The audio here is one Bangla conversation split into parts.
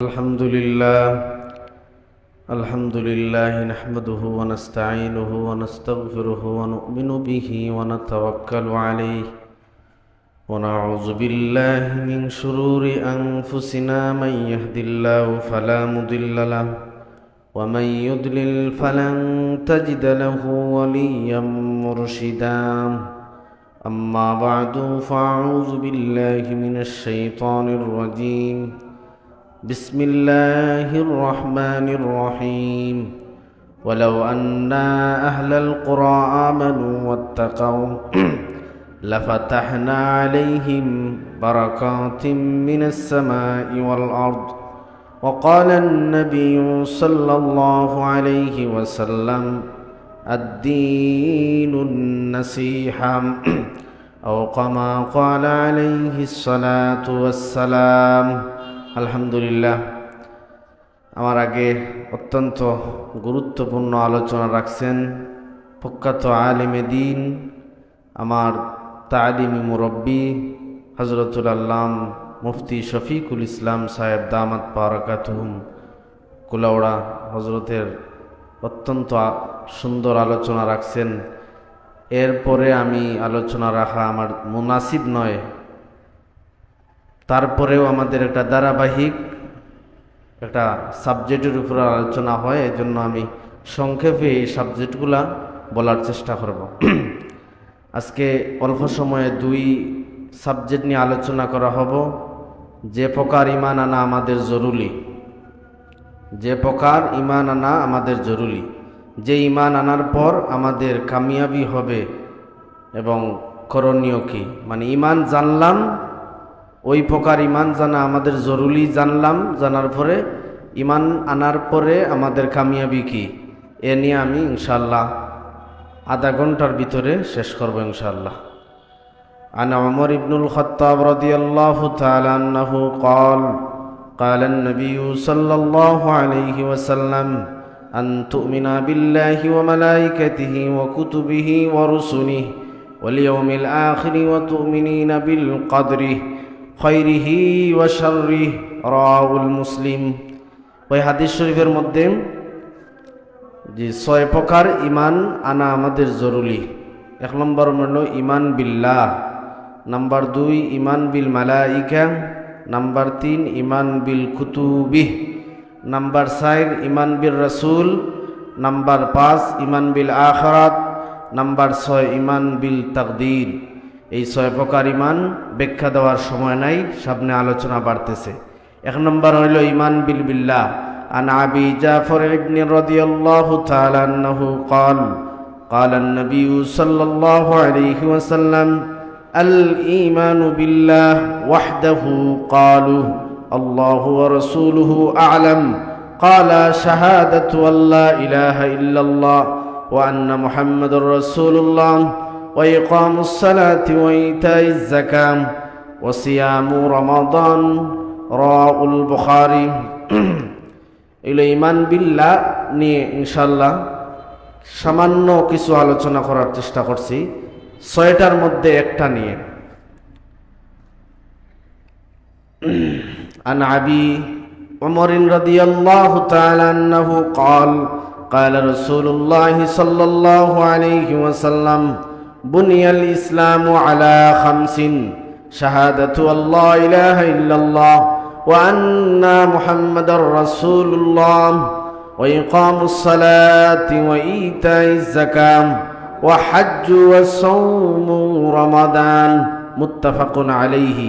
الحمد لله الحمد لله نحمده ونستعينه ونستغفره ونؤمن به ونتوكل عليه ونعوذ بالله من شرور أنفسنا من يهد الله فلا مضل له ومن يضلل فلن تجد له وليا مرشدا أما بعد فأعوذ بالله من الشيطان الرجيم بسم الله الرحمن الرحيم ولو أن أهل القرى آمنوا واتقوا لفتحنا عليهم بركات من السماء والأرض وقال النبي صلى الله عليه وسلم الدين النصيحة أو كما قال عليه الصلاة والسلام আলহামদুলিল্লাহ, আমার আগে অত্যন্ত গুরুত্বপূর্ণ আলোচনা রাখছেন প্রখ্যাত আলিমে দিন, আমার তালিমি মুরব্বী হজরতুল আল্লাম মুফতি শফিকুল ইসলাম সাহেব দামাত পারাকাতুহুম কুলাউড়া হজরতের অত্যন্ত সুন্দর আলোচনা রাখছেন। এরপরে আমি আলোচনা রাখা আমার মুনাসিব নয় তারপরেও আমাদের একটা ধারাবাহিক একটা সাবজেক্টের উপর আলোচনা হয় এই জন্য আমি সংক্ষেপে এই সাবজেক্টগুলা বলার চেষ্টা করব। আজকে অল্প সময়ে দুই সাবজেক্ট নিয়ে আলোচনা করা হব। যে প্রকার ইমান আনা আমাদের জরুরি, যে প্রকার ইমান আনা আমাদের জরুরি, যে ইমান আনার পর আমাদের কামিয়াবি হবে এবং করণীয় কি? মানে ইমান জানলাম ওই প্রকার ইমান জানা আমাদের জরুরি জানলাম জানার পরে ইমান আনার পরে আমাদের কামিয়াবি কি এ নিয়ে আমি ইনশাল্লাহ আধা ঘন্টার ভিতরে শেষ করব ইনশাল্লাহ عن عمر بن الخطاب رضي الله تعالى عنه قال قال النبي صلى الله عليه وسلم أن تؤمن بالله وملائكته وكتبه ورسله واليوم الآخر وتؤمنين بالقدر খৈরিহি ওয়াশারি রাউল মুসলিম। ওই হাদিস শরীফের মধ্যে যে ছয় প্রকার ইমান আনা আমাদের জরুরি। এক নম্বর হল ইমান বিল্লাহ, নাম্বার দুই ইমান বিল মালাইকা, নাম্বার তিন ইমান বিল কুতুবি, নাম্বার চার ইমান বিল রসুল, নাম্বার পাঁচ ইমান বিল আখরাত, নাম্বার ছয় ইমান বিল তকদির। এই ছয় প্রকার ইমান ব্যাখ্যা দেওয়ার সময় নাই সামনে আলোচনা বাড়তেছে এক নম্বর হইল ইমান বিল বিল্লাহ عن أبي جعفر بن رضي الله تعالى عنه قال قال النبي صلى الله عليه وسلم الإيمان بالله وحده قالوا الله ورسوله أعلم قال شهادة أن لا إله إلا الله وأن محمد رسول الله وإقام الصلاة وإيتاء الزكاة وصيام رمضان رواه البخاري এগুলো ইমান বিল্লাহ নিয়ে ইনশাল্লাহ সামান্য কিছু আলোচনা করার চেষ্টা করছি ছয়টার মধ্যে একটা নিয়ে عن أبي عمر رضي الله تعالى عنه قال قال رسول الله صلى الله عليه وسلم بني الإسلام على خمس شهادة أن لا إله إلا الله وأن محمد رسول الله وإقام الصلاة وإيتاء الزكاة وحج وصوم رمضان متفق عليه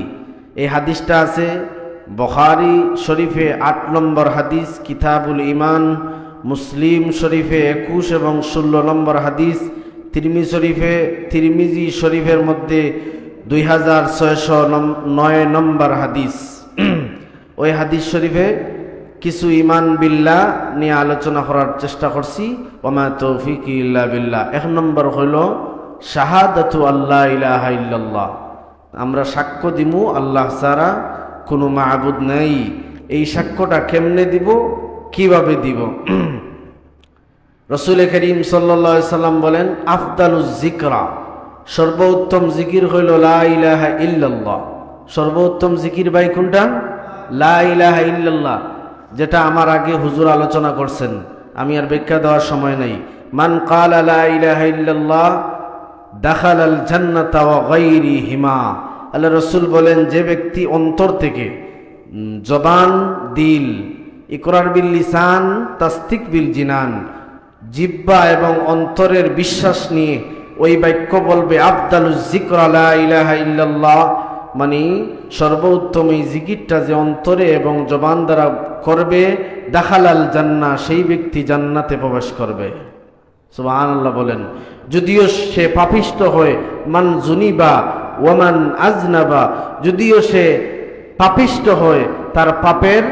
এই হাদিসটা আছে বখারি শরীফে আট নম্বর হাদিস কিতাবুল ইমান মুসলিম শরীফে একুশ এবং ষোলো নম্বর হাদিস তিরমি শরীফে, তিরমিজি শরীফের মধ্যে দুই হাজার ছয়শো নয় নম্বর হাদিস। ওই হাদিস শরীফে কিছু ইমান বিল্লাহ নিয়ে আলোচনা করার চেষ্টা করছি। ওমা তৌফিক ইল্লা বিল্লাহ। এক নম্বর হইল, শাহাদাতু আল্লাহ ইলাহা আমরা সাক্ষ্য দিমু, আল্লাহ ছাড়া কোনো মাহবুদ নেই। এই সাক্ষ্যটা কেমনে দিব? কীভাবে দিব? রসুল করিম সাল্লা সাল্লাম বলেন আফদালুজ জিকরা সর্বোত্তম জিকির হইল, লা ইলাহা ইল্লাল্লাহ। সর্বোত্তম জিকির ভাই কোনটা? লা ইলাহা ইল্লাল্লাহ। যেটা আমার আগে হুজুর আলোচনা করছেন। আমি আর ব্যাখ্যা দেওয়ার সময় নেই। মান কাল ইল্লাল্লাহ দাখাল আল জান্নাতা হিমা আল্লাহ রসুল বলেন, যে ব্যক্তি অন্তর থেকে জবান, দিল, ইকরার বিল লিসান, তাস্তিক বিল জিনান জিব্বা এবং অন্তরের বিশ্বাস নিয়ে ওই বাক্য বলবে ইল্লাল্লাহ। মানে সর্বোত্তম এই জিকিরটা যে অন্তরে এবং জবান দ্বারা করবে, দাখালাল জান্না, সেই ব্যক্তি জান্নাতে প্রবেশ করবে। সুবহানাল্লাহ বলেন, যদিও সে পাপিষ্ট হয়, মান জুনিবা ওয়ামান আজনাবা। যদিও সে পাপিষ্ট হয়, তার পাপের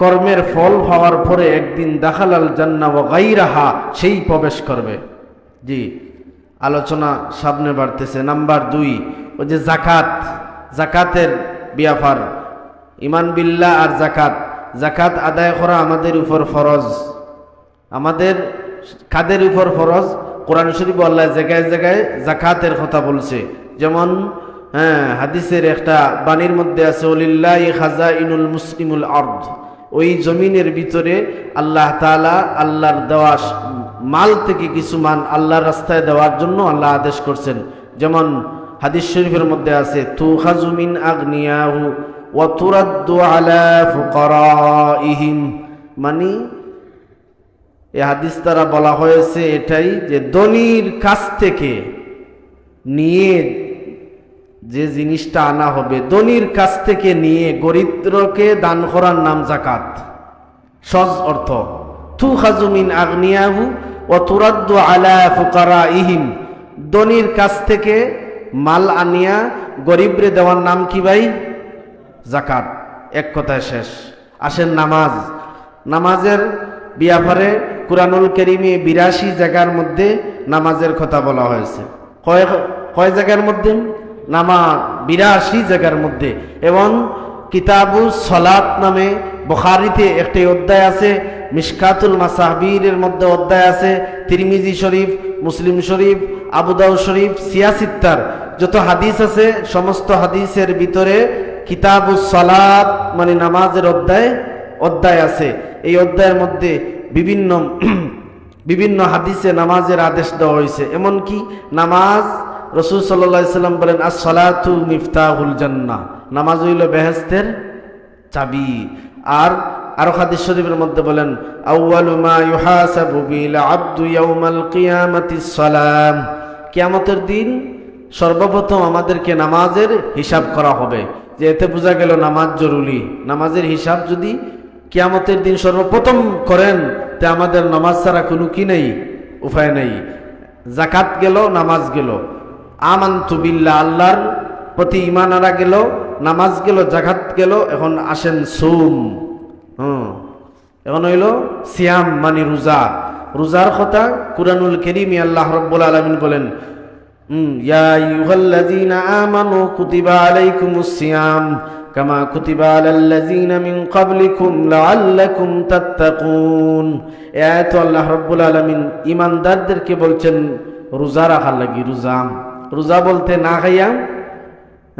কর্মের ফল হওয়ার পরে একদিন দাখালাল জান্না ও গাইরাহা সেই প্রবেশ করবে। জি, আলোচনা সামনে বাড়তেছে। নাম্বার দুই, ওই যে জাকাত জাকাতের বিয়াফার, ইমান বিল্লাহ আর জাকাত জাকাত আদায় করা আমাদের উপর ফরজ। আমাদের কাদের উপর ফরজ? কোরআন শরীফ আল্লাহ জায়গায় জায়গায় জাকাতের কথা বলছে। যেমন হ্যাঁ হাদিসের একটা বাণীর মধ্যে আছে, ওলিল্লাহ খাজা ইনুল মুসলিমুল আর্দ। ওই জমিনের ভিতরে আল্লাহ তাআলা আল্লাহর দেওয়া মাল থেকে কিছু মান আল্লাহর রাস্তায় দেওয়ার জন্য আল্লাহ আদেশ করছেন। যেমন হাদিস শরীফের মধ্যে আছে তু খাজুমিন আগ্নিয়াহু ওয়া তুরাদ্দু আলা ফুকারাইহিম। মানে এই হাদিস দ্বারা বলা হয়েছে এটাই যে ধনির কাছ থেকে নিয়ে যে জিনিসটা আনা হবে, ধনির কাছ থেকে নিয়ে গরিদ্রকে দান করার নাম জাকাত সজ অর্থ। থু হাজুমিন আগ্নিয়াহু ও তুরাদ্দু আলা ফুকারা ইহিম ধনির কাছ থেকে মাল আনিয়া গরিবরে দেওয়ার নাম কি ভাই? জাকাত এক কথায় শেষ। আসেন নামাজ। নামাজের বিয়াফারে কুরআনুল করিমে বিরাশি জায়গার মধ্যে নামাজের কথা বলা হয়েছে। কয় কয় জায়গার মধ্যে? নামা বিরাশি জায়গার মধ্যে। এবং কিতাবু সলাত নামে বখারিতে একটি অধ্যায় আছে, মিশকাতুল মাসাহবীরের মধ্যে অধ্যায় আছে, তিরমিজি শরীফ, মুসলিম শরীফ আবুদাউ শরীফ সিয়াসিত্তার যত হাদিস আছে, সমস্ত হাদিসের ভিতরে কিতাবু সলাত মানে নামাজের অধ্যায় অধ্যায় আছে। এই অধ্যায়ের মধ্যে বিভিন্ন বিভিন্ন হাদিসে নামাজের আদেশ দেওয়া হয়েছে। এমনকি নামাজ রসুল সাল্লাম বলেন আস সলাতু মিফতাহুল জান্না নামাজ হইল বেহেস্তের চাবি। আর আরও হাদিস শরীফের মধ্যে বলেন, আউয়ালু কিয়ামতের দিন সর্বপ্রথম আমাদেরকে নামাজের হিসাব করা হবে। যে এতে বোঝা গেল নামাজ জরুরি। নামাজের হিসাব যদি কিয়ামতের দিন সর্বপ্রথম করেন, তে আমাদের নামাজ ছাড়া কোনো কি নেই? উপায় নেই। জাকাত গেল, নামাজ গেল। আমান্তু বিল্লাহ, আল্লাহর প্রতি ইমান আনা গেল, নামাজ গেল, জাকাত গেল, এখন আসেন সুম। হুম। এখন হইল সিয়াম মানে রোজা। রোজার কথা কুরআনুল কেরিমি আল্লাহ রব্বুল আলামিন বলেন ইয়া কুতিবা কামা মিন আলামিন বলছেন, রোজা রাখার লাগি, রোজা। রোজা বলতে না খাইয়া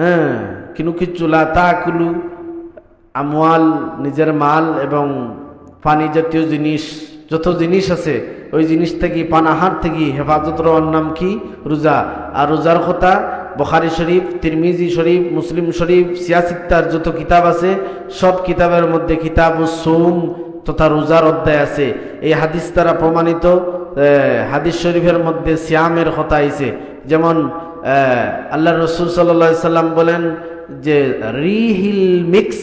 হ্যাঁ কিন্তু কিছু তা কুলু আমওয়াল, নিজের মাল এবং পানি জাতীয় জিনিস, যত জিনিস আছে, ওই জিনিস থেকে পানাহার থেকে হেফাজত রওয়ার নাম কি? রোজা। আর রোজার কথা, বখারি শরীফ, তিরমিজি শরীফ, মুসলিম শরীফ, সিয়াসিত্তার যত কিতাব আছে, সব কিতাবের মধ্যে কিতাব সোম তথা রোজার অধ্যায় আছে। এই হাদিস দ্বারা প্রমাণিত হাদিস শরীফের মধ্যে সিয়ামের কথা আইছে। যেমন আল্লাহ রসুল সাল্লা সাল্লাম বলেন যে, রিহিল মিক্স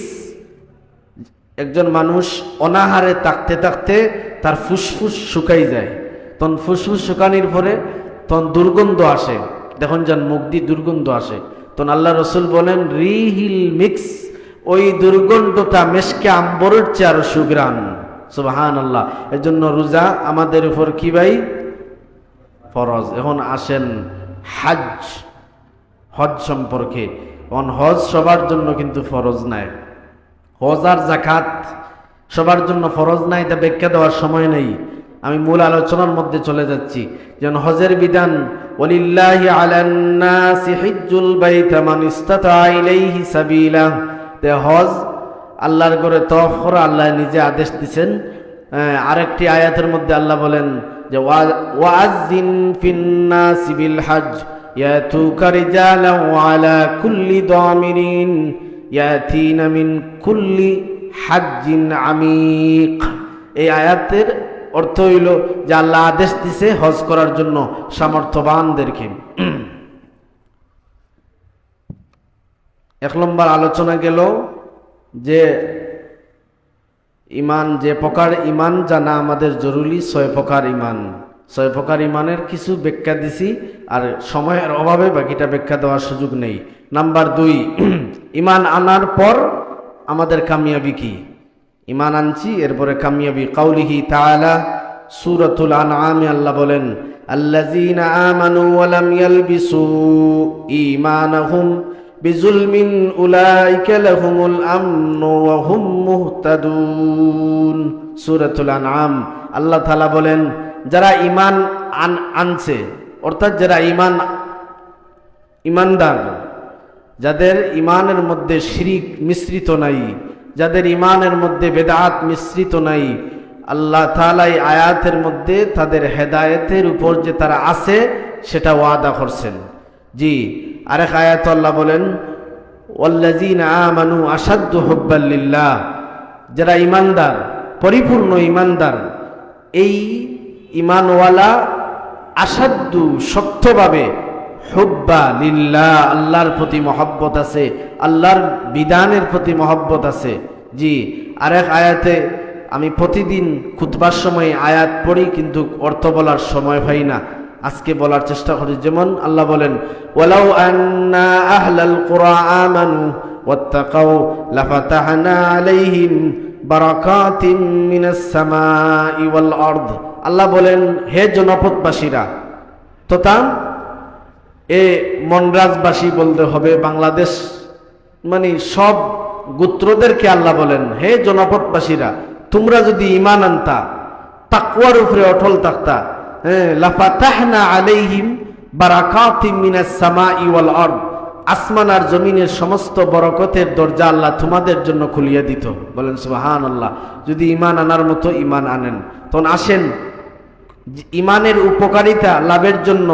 একজন মানুষ অনাহারে তাকতে তাকতে তার ফুসফুস শুকাই যায়। তখন ফুসফুস শুকানির পরে তখন দুর্গন্ধ আসে। দেখুন যান মুখ দিয়ে দুর্গন্ধ আসে। তখন আল্লাহ রসুল বলেন, রিহিল মিক্স ওই দুর্গন্ধটা মেশকে আম্বরের চেয়ে আরও সুগ্রাম সুবাহান আল্লাহ এর জন্য রোজা আমাদের উপর কি ভাই? ফরজ। এখন আসেন হাজ, হজ সম্পর্কে। এখন হজ সবার জন্য কিন্তু ফরজ নাই। হজ আর জাকাত সবার জন্য ফরজ নাই তা ব্যাখ্যা দেওয়ার সময় নেই। আমি মূল আলোচনার মধ্যে চলে যাচ্ছি। যেন হজের বিধান হজ আল্লাহর করে তফ করো আল্লাহ নিজে আদেশ দিছেন। আরেকটি আয়াতের মধ্যে আল্লাহ বলেন যে ওয়া- ওয়াজিন ফিন্নাসি বিল হজ রিজালান ওয়া আলা কুল্লি দামিরিন, ইয়াতিনা মিন কুল্লি হাজ্জিন আমিক। এই আয়াতের অর্থ হইল যে আল্লাহ আদেশ দিছে হজ করার জন্য সামর্থ্যবানদেরকে। এক নম্বর আলোচনা গেল যে ইমান, যে প্রকার ইমান জানা আমাদের জরুরি, ছয় প্রকার ইমান। ছয় প্রকার ইমানের কিছু ব্যাখ্যা দিছি, আর সময়ের অভাবে বাকিটা ব্যাখ্যা দেওয়ার সুযোগ নেই। নাম্বার দুই, ইমান আনার পর আমাদের কামিয়াবি কি? ইমান আনছি, এরপরে কামিয়াবি কাউলিহি তাআলা, সূরাতুল আনআমে, আল্লাহ বলেন, আল্লাযীনা আমানু ওয়া লাম বিজুলমিন উলাইকা লাহুমুল আমনু ওয়া হুম মুহতাদুন। সূরাতুল আনআম। আল্লাহ তাআলা বলেন, যারা ঈমান আন, আনছে, অর্থাৎ যারা ঈমান ইমানদার যাদের ইমানের মধ্যে শিরিক মিশ্রিত নাই, যাদের ইমানের মধ্যে বেদাত মিশ্রিত নাই, আল্লাহ তালাই আয়াতের মধ্যে তাদের হেদায়েতের উপর যে তারা আছে, সেটা ওয়াদা করছেন। জি আরেক আয়াত বলেন, ওয়াল্লাযীনা আমানু আসাদ্দু হুব্বাল্লিল্লাহ যারা ইমানদার পরিপূর্ণ ইমানদার এই ইমানওয়ালা আসাদ্দু শক্তভাবে হুব্বা লিল্লাহ, আল্লাহর প্রতি মহব্বত আছে, আল্লাহর বিধানের প্রতি মহব্বত আছে। জি, আরেক আয়াতে আমি প্রতিদিন খুতবার সময় আয়াত পড়ি, কিন্তু অর্থ বলার সময় পাই না। আজকে বলার চেষ্টা করি। যেমন আল্লাহ বলেন আন্না আল্লাহ বলেন, হে জনপদবাসীরা, তথা এ মনরাজবাসী বলতে হবে, বাংলাদেশ মানে সব গোত্রদেরকে আল্লাহ বলেন, হে জনপদবাসীরা, তোমরা যদি ইমান আনতা তাকুয়ার উপরে অটল থাকতা লাফাতাহনা আলাইহিম বারাকাতিম মিনাস সামাই ওয়াল আরদ আসমান আর জমিনের সমস্ত বরকতের দরজা আল্লাহ তোমাদের জন্য খুলিয়ে দিত বলেন সুবাহান আল্লাহ যদি ইমান আনার মতো ইমান আনেন তখন আসেন যে ইমানের উপকারিতা লাভের জন্য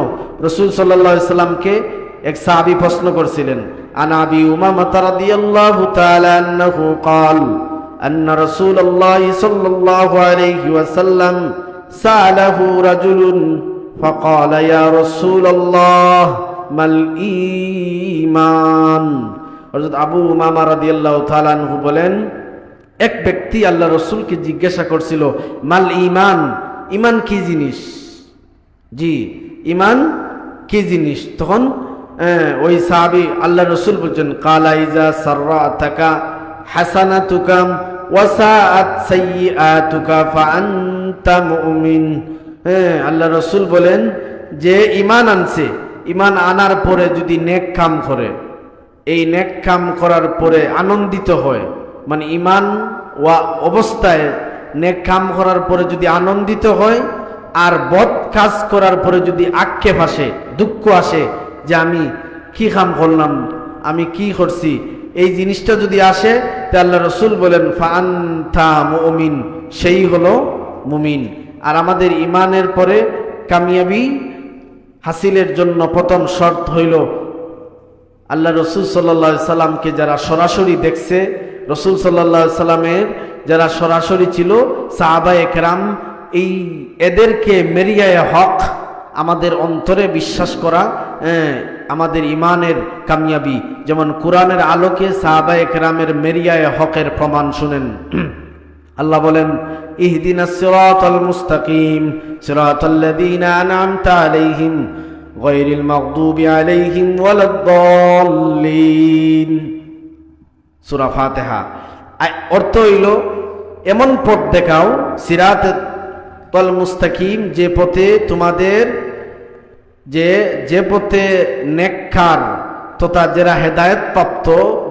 রসুল সাল্লা সাল্লামকে এক সাহাবি প্রশ্ন করছিলেন আনাবি উমামা রাদিয়াল্লাহু তাআলা আন্নাহু قال أن رسول الله صلى الله عليه وسلم سأله رجل فقال يا رسول الله ما الإيمان হযরত আবু উমামা রাদিয়াল্লাহু তাআলা আনহু বলেন এক ব্যক্তি আল্লাহ রসুলকে জিজ্ঞাসা করছিল মাল ইমান ইমান কি জিনিস জি ইমান কি জিনিস তখন আহ, ওই সাহাবি আল্লাহ রসুল বলছেন কালা ইজা সাররা তাকা হাসানা তুকাম ওয়াসাআত সাইয়্যাতুকা ফাআনতা মুমিন। হ্যাঁ আল্লাহ রসুল বলেন যে ইমান আনছে ইমান আনার পরে যদি নেক কাম করে, এই নেক কাম করার পরে আনন্দিত হয় মানে ইমান ওয়া অবস্থায় নেক কাম করার পরে যদি আনন্দিত হয়, আর বদ কাজ করার পরে যদি আক্ষেপ আসে, দুঃখ আসে যে আমি কি কাম করলাম, আমি কি করছি, এই জিনিসটা যদি আসে, তা আল্লাহ রসুল বলেন ফান্থা মুমিন। সেই হলো মুমিন। আর আমাদের ইমানের পরে কামিয়াবি হাসিলের জন্য প্রথম শর্ত হইল, আল্লাহ রসুল সাল্লা সাল্লামকে যারা সরাসরি দেখছে, রসুল সাল্লা সাল্লামের যারা সরাসরি ছিল সাহাবা একরাম এই এদেরকে মেরিয়ায় হক আমাদের অন্তরে বিশ্বাস করা আমাদের ইমানের কামিয়াবি। যেমন কোরআনের আলোকে সাহাবা একরামের মেরিয়ায় হকের প্রমাণ শুনেন। আল্লাহ বলেন ইহদিনা সিরাতাল মুস্তাকিম, সিরাতাল্লাযীনা আন'আমতা আলাইহিম গায়রিল মাগদুবি আলাইহিম ওয়ালাদ-দাল্লিন। সূরা ফাতিহা। অর্থ হইল, এমন পথ দেখাও, সিরাতাল মুস্তাকিম, যে পথে তোমাদের, যে যে পথে নেককার তথা যারা হেদায়ত প্রাপ্ত,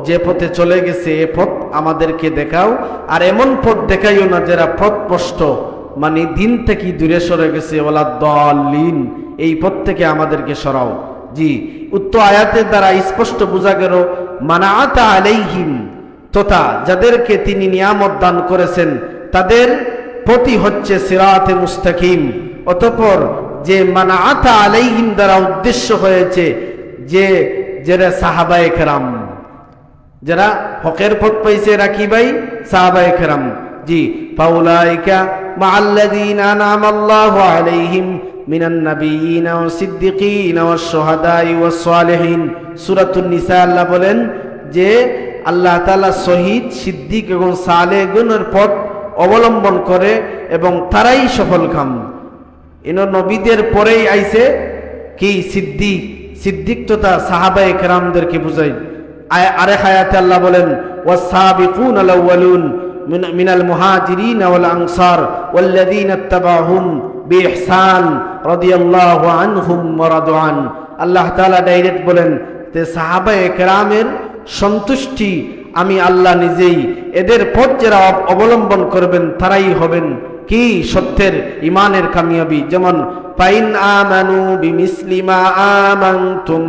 যে পথে চলে গেছে এ পথ আমাদেরকে দেখাও। আর এমন পথ দেখাইও না যারা পথ স্পষ্ট মানে দিন থেকে দূরে সরে গেছে ওলা দলিন এই পথ থেকে আমাদেরকে সরাও। জি উত্তর আয়াতের দ্বারা স্পষ্ট বোঝা গেল, মানাআতা আলাইহিম, তথা যাদেরকে তিনি নিয়ামত দান করেছেন, তাদের প্রতি হচ্ছে সিরাতে মুস্তাকিম। অতঃপর যে মানা আতা আলাইহিম দ্বারা উদ্দেশ্য হয়েছে যে যারা সাহাবায়ে কেরাম, যারা হকের পথ পাইছে রাখি ভাই, সাহাবায়ে কেরাম, জি মাআল্লাযীনা আনআমা আল্লাহু বলেন যে আল্লাহ তাআলা শহীদ, সিদ্দিক এবং সালেহগণের পথ অবলম্বন করে এবং তারাই সফল কাম ইন নবীদের পরেই আইছে কি? সিদ্দিক। সিদ্দিক তথা সাহাবা একরামদেরকে বুঝাই আরে হায়াতে আল্লাহ বলেন ওয়াসাবিকুন আলাউয়ালুন মিনাল মুহাজিরিন ওয়াল আনসার ওয়াল্লাযীন আত্তাবাহুম বিইহসান রাদিয়াল্লাহু আনহুম ওয়া রাদওয়ান আল্লাহ তাআলা ডাইরেক্ট বলেন, তে সাহাবা একরামের সন্তুষ্টি আমি আল্লাহ নিজেই। এদের পথ যারা অবলম্বন করবেন তারাই হবেন। কি সত্যের ইমানের কামিয়াবি? যেমন পাইন আমানু বিমিসলিমা আমানতুম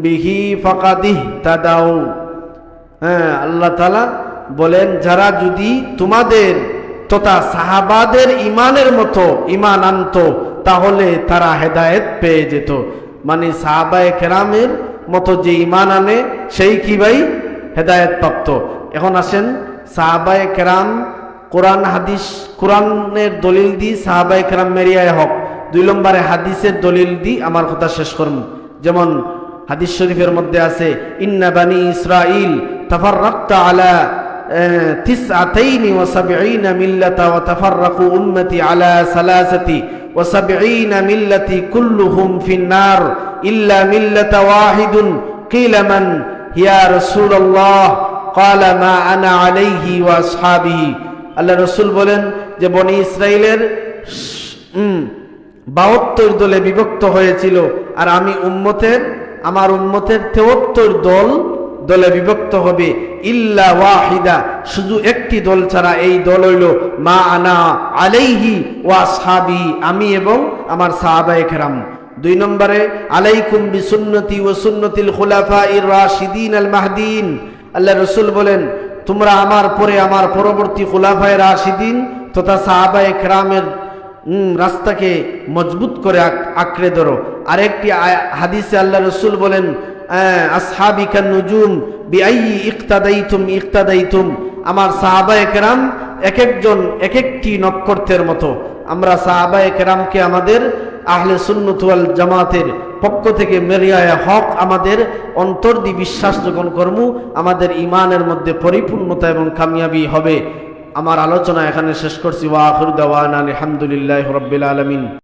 বিহি ফাকাদিহ তাদাউ। হ্যাঁ আল্লাহ তাআলা বলেন, যারা যদি তোমাদের তথা সাহাবাদের ইমানের মতো ইমান আনতো, তাহলে তারা হেদায়েত পেয়ে যেত। মানে সাহাবায়ে কেরামের মতো যে ইমান আনে, সেই কি ভাই? হেদায়েত প্রাপ্ত। এখন আসেন, সাহাবায়ে কেরাম কোরআন হাদিস কোরআনের দলিল দি সাহাবায়ে কেরাম মেরিয়ায় হক দুই নম্বরে হাদিসের দলিল দি আমার কথা শেষ করব যেমন হাদিস শরীফের মধ্যে আছে ইন্না বানি ইসরাইল তাফাররাকতা আলা تسعتين وسبعين ملة وتفرق أمتي على ثلاثة وسبعين ملة كلهم في النار إلا ملة واحد قيل من يا رسول الله قال ما أنا عليه وأصحابه আল্লাহ রসুল বলেন যে বনি ইসরায়েলের বাহাত্তর দলে বিভক্ত হয়েছিল। আর আমি উম্মতের, আমার উম্মতের তেহত্তর দল, দলে বিভক্ত হবে। ইল্লা ওয়াহিদা, শুধু একটি দল ছাড়া এই দল হইল মা আনা আলাইহি ওয়া সাহাবি, আমি এবং আমার সাহাবায়ে কেরাম। দুই নম্বরে, আলাইকুম বিসুন্নতি ও সুন্নতিল খুলাফা ইর রাশিদিন আল মাহদিন। আল্লাহ রসুল বলেন তোমরা আমার পরে আমার পরবর্তী খুলাফায় রাশিদিন তথা সাহাবায় খেরামের রাস্তাকে মজবুত করে আঁকড়ে ধরো। আরেকটি হাদিসে আল্লাহ রসুল বলেন আসহাবিকা নুজুম আমার সাহাবায়ে কেরাম এক একজন এক একটি নক্ষত্রের মতো। আমরা সাহাবায়ে কেরামকে আমাদের আহলে সুন্নত ওয়াল জামাতের পক্ষ থেকে মেরিয়ায় হক আমাদের অন্তর দি বিশ্বাস যখন কর্ম, আমাদের ইমানের মধ্যে পরিপূর্ণতা এবং কামিয়াবি হবে। আমার আলোচনা এখানে শেষ করছি। ওয়া আখিরু দাওয়ানা আলহামদুলিল্লাহি রাব্বিল আলামিন।